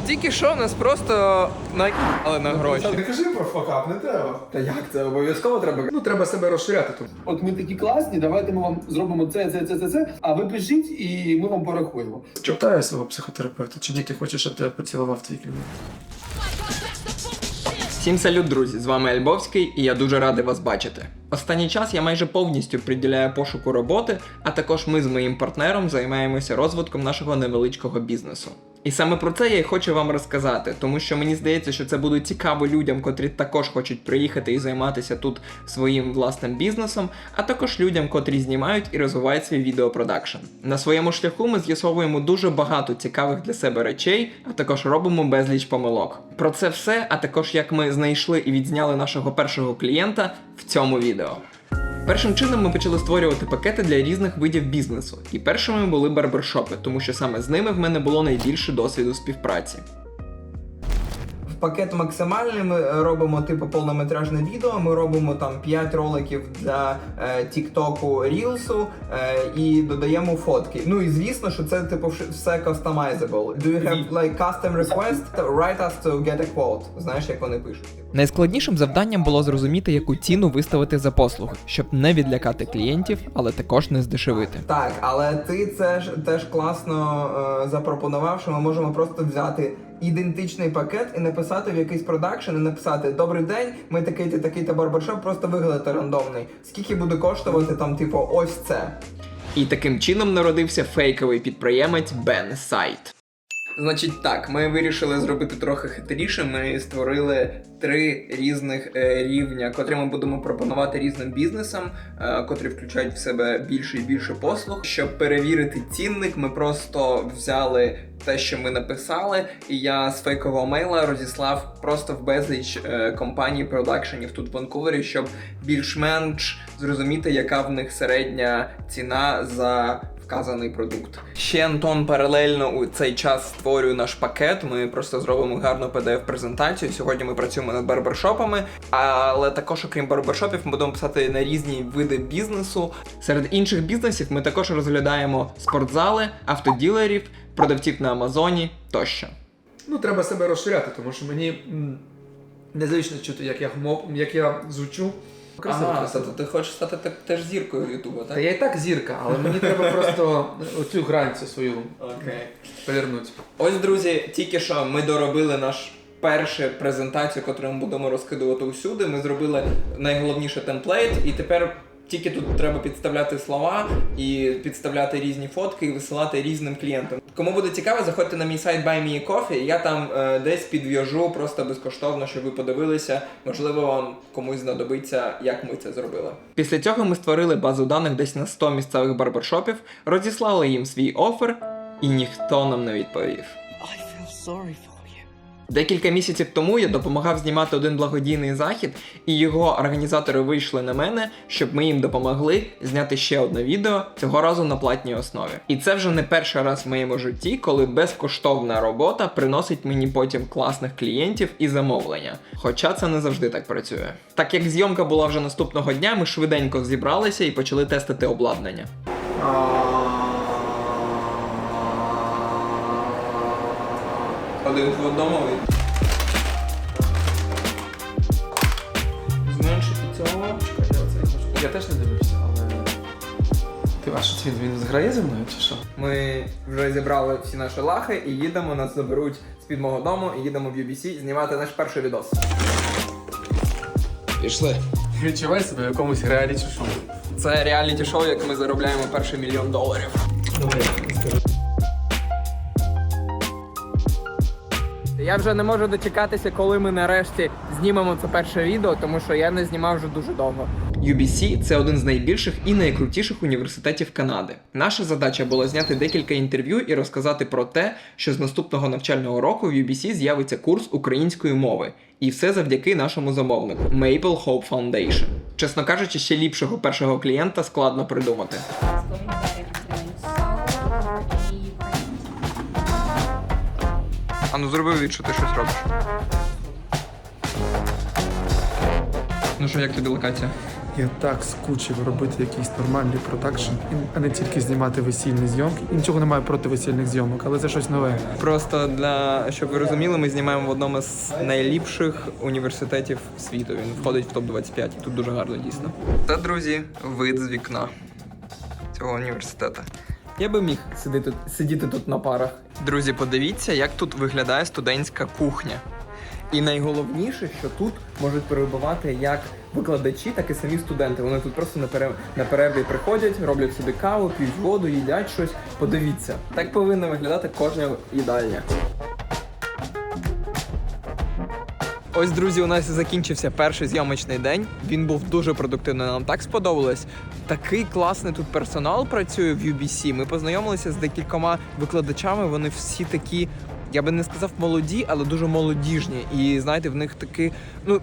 Тільки що нас просто наїхали на гроші. Не кажи про факап, не треба. Та як це обов'язково треба? Ну треба себе розширяти тут. От ми такі класні, давайте ми вам зробимо це, це, це, це, це, а ви пишіть і ми вам порахуємо. Питаю свого психотерапевта, чи тільки хочеш, щоб тебе поцілував твій клієнт. Всім салют, друзі! З вами Альбовський, і я дуже радий вас бачити. Останній час я майже повністю приділяю пошуку роботи, а також ми з моїм партнером займаємося розвитком нашого невеличкого бізнесу. І саме про це я й хочу вам розказати, тому що мені здається, що це буде цікаво людям, котрі також хочуть приїхати і займатися тут своїм власним бізнесом, а також людям, котрі знімають і розвивають свій відеопродакшн. На своєму шляху ми з'ясовуємо дуже багато цікавих для себе речей, а також робимо безліч помилок. Про це все, а також як ми знайшли і відзняли нашого першого клієнта в цьому відео. Першим чином ми почали створювати пакети для різних видів бізнесу, і першими були барбершопи, тому що саме з ними в мене було найбільше досвіду співпраці. Пакет максимальний ми робимо типу повнометражне відео. Ми робимо там 5 роликів для е, Тіктоку Рілсу е, і додаємо фотки. Ну і звісно, що це типу все customizable. Do you have like custom request? Write us to get a quote. Знаєш, як вони пишуть. Найскладнішим завданням було зрозуміти, яку ціну виставити за послуги, щоб не відлякати клієнтів, але також не здешевити. Так, але ти це ж теж класно е, запропонував, що ми можемо просто взяти ідентичний пакет і написати в якийсь продакшн і написати Добрий день, ми такий-то такий-то барбершоп, просто виглядати рандомний. Скільки буде коштувати там, типу, ось це. І таким чином народився фейковий підприємець Бен Сайт. Значить так, ми вирішили зробити трохи хитріше. Ми створили три різних е, рівня, котрі ми будемо пропонувати різним бізнесам, е, котрі включають в себе більше і більше послуг. Щоб перевірити цінник, ми просто взяли те, що ми написали, і я з фейкового мейла розіслав просто в безліч е, компаній продакшенів тут в Ванкувері, щоб більш-менш зрозуміти, яка в них середня ціна за вказаний продукт. Ще Антон паралельно у цей час створює наш пакет. Ми просто зробимо гарну PDF-презентацію. Сьогодні ми працюємо над барбершопами, але також, окрім барбершопів, ми будемо писати на різні види бізнесу. Серед інших бізнесів ми також розглядаємо спортзали, автоділерів, продавців на Амазоні тощо. Ну треба себе розширяти, тому що мені м, незручно чути, як я мов, як я звучу. Красиво, красиво. ти хочеш стати теж зіркою Ютуба, так? Та я і так зірка, але мені треба просто оцю грань цю свою Окей. повернути. Ось, друзі, тільки що ми доробили наш першу презентацію, яку ми будемо розкидувати усюди. Ми зробили найголовніше темплейт, і тепер тільки тут треба підставляти слова і підставляти різні фотки і висилати різним клієнтам. Кому буде цікаво, заходьте на мій сайт Buy Me Coffee, Я там е, десь підв'яжу просто безкоштовно, щоб ви подивилися. Можливо, вам комусь знадобиться, як ми це зробили. Після цього ми створили базу даних десь на 100 місцевих барбершопів, розіслали їм свій офер, і ніхто нам не відповів. Декілька місяців тому я допомагав знімати один благодійний захід, і його організатори вийшли на мене, щоб ми їм допомогли зняти ще одне відео, цього разу на платній основі. І це вже не перший раз в моєму житті, коли безкоштовна робота приносить мені потім класних клієнтів і замовлення. Хоча це не завжди так працює. Так як зйомка була вже наступного дня, ми швиденько зібралися і почали тестити обладнання. Один в одному від. Зменшити цього. Я теж не дивився, але. Ти а що це він, він зграє зі мною чи що? Ми вже зібрали всі наші лахи і їдемо, нас заберуть з-під мого дому і їдемо в UBC знімати наш перший відос. Пішли. Відчувай себе в якомусь реаліті шоу. Це реаліті шоу, як ми заробляємо перший мільйон доларів. Я вже не можу дочекатися, коли ми нарешті знімемо це перше відео, тому що я не знімав вже дуже довго. UBC – це один з найбільших і найкрутіших університетів Канади. Наша задача була зняти декілька інтерв'ю і розказати про те, що з наступного навчального року в UBC з'явиться курс української мови. І все завдяки нашому замовнику Maple Hope Foundation. Чесно кажучи, ще ліпшого першого клієнта складно придумати. А ну зроби від, що ти щось робиш. Ну що, як тобі локація? Я так скучив робити якийсь нормальний продакшн, а не тільки знімати весільні зйомки. І нічого немає проти весільних зйомок, але це щось нове. Просто для щоб ви розуміли, ми знімаємо в одному з найліпших університетів світу. Він входить в топ 25 Тут дуже гарно дійсно. Це, друзі, вид з вікна цього університету. Я би міг сидіти, сидіти тут на парах. Друзі, подивіться, як тут виглядає студентська кухня. І найголовніше, що тут можуть перебувати як викладачі, так і самі студенти. Вони тут просто на перерві, на перерві приходять, роблять собі каву, п'ють воду, їдять щось. Подивіться, так повинна виглядати кожна їдальня. Ось, друзі, у нас і закінчився перший зйомочний день. Він був дуже продуктивний. Нам так сподобалось. Такий класний тут персонал працює в UBC. Ми познайомилися з декількома викладачами. Вони всі такі. Я би не сказав молоді, але дуже молодіжні. І знаєте, в них таки ну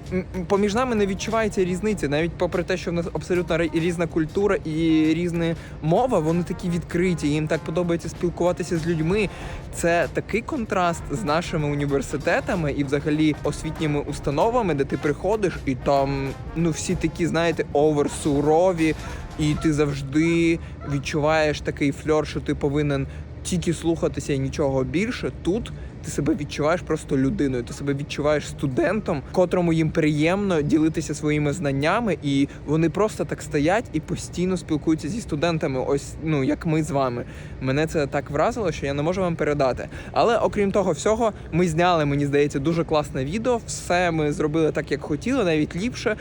поміж нами не відчувається різниці, навіть попри те, що в нас абсолютно різна культура і різна мова, вони такі відкриті. Їм так подобається спілкуватися з людьми. Це такий контраст з нашими університетами і взагалі освітніми установами, де ти приходиш, і там ну всі такі, знаєте, оверсурові, і ти завжди відчуваєш такий фльор, що ти повинен тільки слухатися і нічого більше. Тут ти себе відчуваєш просто людиною. Ти себе відчуваєш студентом, котрому їм приємно ділитися своїми знаннями, і вони просто так стоять і постійно спілкуються зі студентами. Ось ну як ми з вами. Мене це так вразило, що я не можу вам передати. Але окрім того всього, ми зняли, мені здається, дуже класне відео. Все ми зробили так, як хотіли, навіть ліпше.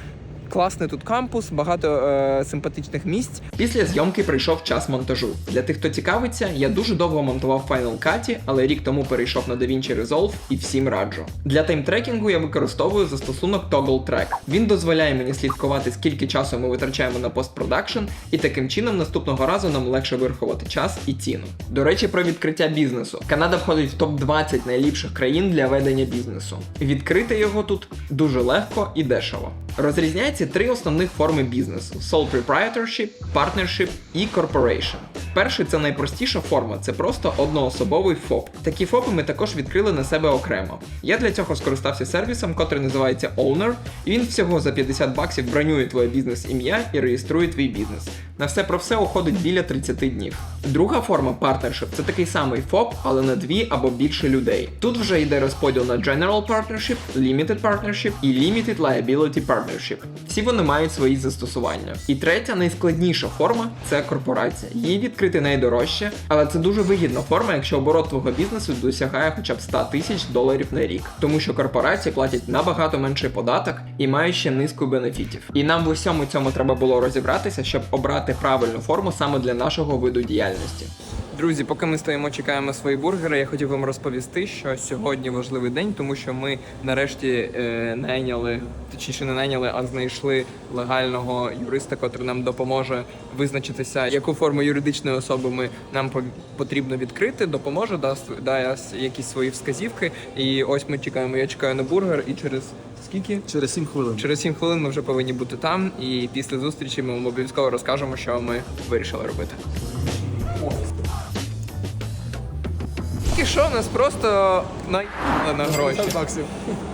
Класний тут кампус, багато е, симпатичних місць. Після зйомки прийшов час монтажу. Для тих, хто цікавиться, я дуже довго монтував Final Cut, але рік тому перейшов на DaVinci Resolve і всім раджу. Для таймтрекінгу я використовую застосунок Toggle Track. Він дозволяє мені слідкувати, скільки часу ми витрачаємо на постпродакшн, і таким чином наступного разу нам легше вирахувати час і ціну. До речі, про відкриття бізнесу. Канада входить в топ 20 найліпших країн для ведення бізнесу. Відкрити його тут дуже легко і дешево. Розрізняється три основних форми бізнесу: sole proprietorship, partnership і corporation. Перший це найпростіша форма, це просто одноособовий ФОП. Такі ФОПи ми також відкрили на себе окремо. Я для цього скористався сервісом, котрий називається Owner, і він всього за 50 баксів бронює твоє бізнес-ім'я і реєструє твій бізнес. На все про все уходить біля 30 днів. Друга форма партнершип це такий самий ФОП, але на дві або більше людей. Тут вже йде розподіл на General Partnership, Limited Partnership і Limited Liability Partnership. Всі вони мають свої застосування. І третя, найскладніша форма це корпорація. Її відкрити найдорожче, але це дуже вигідна форма, якщо оборот твого бізнесу досягає хоча б 100 тисяч доларів на рік, тому що корпорації платять набагато менший податок і мають ще низку бенефітів. І нам в усьому цьому треба було розібратися, щоб обрати правильну форму саме для нашого виду діяльності. Друзі, поки ми стоїмо, чекаємо свої бургери, я хотів вам розповісти, що сьогодні важливий день, тому що ми нарешті е, найняли, точніше не найняли, а знайшли легального юриста, котрий нам допоможе визначитися, яку форму юридичної особи ми нам по- потрібно відкрити, допоможе, дасть, дасть якісь свої вказівки. І ось ми чекаємо. Я чекаю на бургер, і через скільки? Через 7 хвилин. Через 7 хвилин ми вже повинні бути там, і після зустрічі ми вам обов'язково розкажемо, що ми вирішили робити. Тільки що нас просто наїхали на гроші.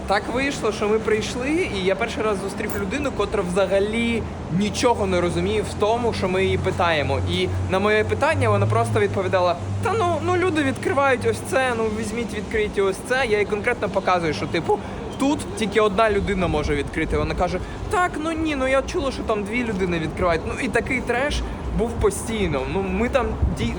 Так вийшло, що ми прийшли, і я перший раз зустрів людину, котра взагалі нічого не розуміє в тому, що ми її питаємо. І на моє питання вона просто відповідала: Та ну, ну люди відкривають ось це, ну візьміть, відкрийте ось це. Я їй конкретно показую, що типу. Тут тільки одна людина може відкрити. Вона каже: Так, ну ні, ну я чула, що там дві людини відкривають. Ну і такий треш був постійно. Ну ми там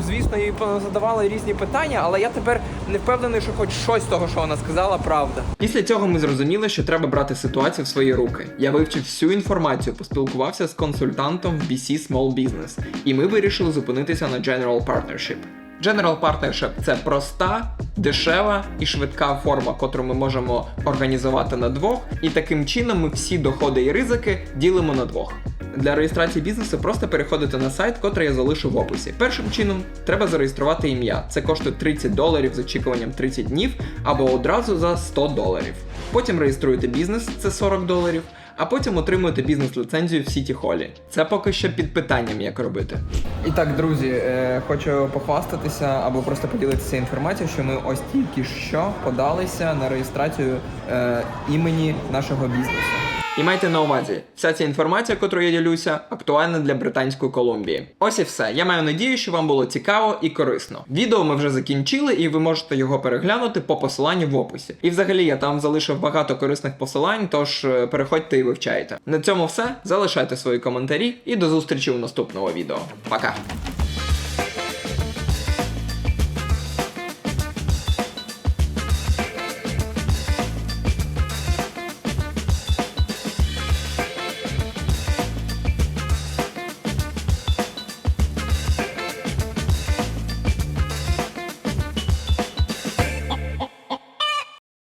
звісно, їй задавали різні питання, але я тепер не впевнений, що хоч щось з того, що вона сказала, правда. Після цього ми зрозуміли, що треба брати ситуацію в свої руки. Я вивчив всю інформацію, поспілкувався з консультантом в BC Small Business, і ми вирішили зупинитися на General Partnership. General Partnership – це проста, дешева і швидка форма, котру ми можемо організувати на двох, і таким чином ми всі доходи і ризики ділимо на двох. Для реєстрації бізнесу просто переходите на сайт, котрий я залишу в описі. Першим чином треба зареєструвати ім'я. Це коштує 30 доларів з очікуванням 30 днів або одразу за 100 доларів. Потім реєструєте бізнес, це 40 доларів, а потім отримуєте бізнес-ліцензію в Сіті Холі. Це поки що під питанням, як робити. І так, друзі, е, хочу похвастатися або просто поділитися інформацією, що ми ось тільки що подалися на реєстрацію е, імені нашого бізнесу. І майте на увазі, вся ця інформація, яку я ділюся, актуальна для Британської Колумбії. Ось і все. Я маю надію, що вам було цікаво і корисно. Відео ми вже закінчили, і ви можете його переглянути по посиланню в описі. І взагалі я там залишив багато корисних посилань, тож е, переходьте і вивчайте. На цьому все. Залишайте свої коментарі і до зустрічі у наступному відео. Пока!